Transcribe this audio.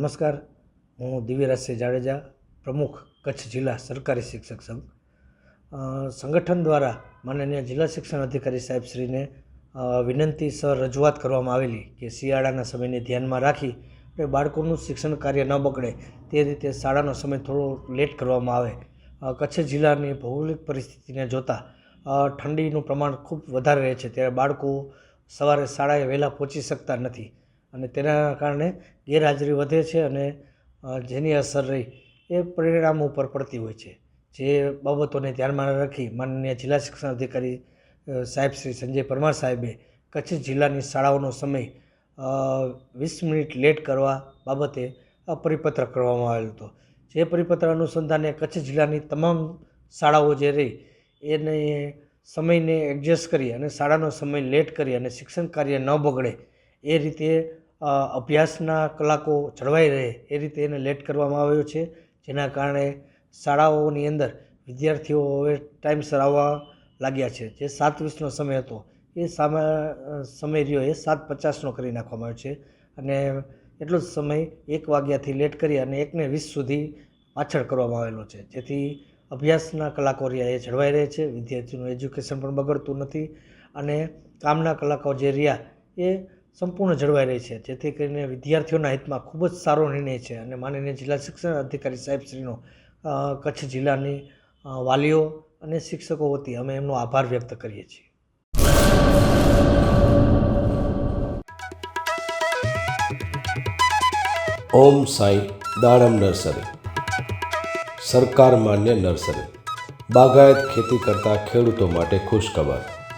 નમસ્કાર. હું દિવ્યરાજસિંહ જાડેજા, પ્રમુખ કચ્છ જિલ્લા સરકારી શિક્ષક સંઘ. સંગઠન દ્વારા માનનીય જિલ્લા શિક્ષણ અધિકારી સાહેબશ્રીને વિનંતી સર રજૂઆત કરવામાં આવેલી કે શિયાળાના સમયને ધ્યાનમાં રાખી અને બાળકોનું શિક્ષણ કાર્ય ન બગડે તે રીતે શાળાનો સમય થોડો લેટ કરવામાં આવે. કચ્છ જિલ્લાની ભૌગોલિક પરિસ્થિતિને જોતાં ઠંડીનું પ્રમાણ ખૂબ વધારે રહે છે. ત્યારે બાળકો સવારે શાળાએ વહેલા પહોંચી શકતા નથી. અને તેના કારણે ગેરહાજરી વધે છે અને જેની અસર રહી એ પરિણામ ઉપર પડતી હોય છે. જે બાબતોને ધ્યાનમાં રાખી માનનીય જિલ્લા શિક્ષણ અધિકારી સાહેબ શ્રી સંજય પરમાર સાહેબે કચ્છ જિલ્લાની શાળાઓનો સમય વીસ મિનિટ લેટ કરવા બાબતે પરિપત્ર કરવામાં આવેલો હતો. જે પરિપત્ર અનુસંધાને કચ્છ જિલ્લાની તમામ શાળાઓ જે રહી એને સમયને એડજસ્ટ કરી અને શાળાનો સમય લેટ કરી અને શિક્ષણ કાર્ય ન બગડે એ રીતે અભ્યાસના કલાકો જળવાઈ રહે એ રીતે એને લેટ કરવામાં આવ્યો છે. જેના કારણે શાળાઓની અંદર વિદ્યાર્થીઓ હવે ટાઈમસર આવવા લાગ્યા છે. જે સાત વીસનો સમય હતો, એ સામા સમય રહ્યો એ સાત પચાસનો કરી નાખવામાં આવ્યો છે. અને એટલો જ સમય એક વાગ્યાથી લેટ કરી અને એકને વીસ સુધી પાછળ કરવામાં આવેલો છે. જેથી અભ્યાસના કલાકો રહ્યા એ જળવાઈ રહે છે. વિદ્યાર્થીનું એજ્યુકેશન પણ બગડતું નથી અને કામના કલાકો જે રહ્યા એ સંપૂર્ણ જળવાઈ રહી છે. જેથી કરીને વિદ્યાર્થીઓના હિતમાં ખૂબ જ સારો નિર્ણય છે અને માનનીય જિલ્લા શિક્ષણ અધિકારી સાહેબશ્રીનો કચ્છ જિલ્લાની વાલીઓ અને શિક્ષકો વતી અમે એમનો આભાર વ્યક્ત કરીએ છીએ. ઓમ સાઈ દાડમ નર્સરી. સરકાર માન્ય નર્સરી. બાગાયત ખેતી કરતા ખેડૂતો માટે ખુશખબર.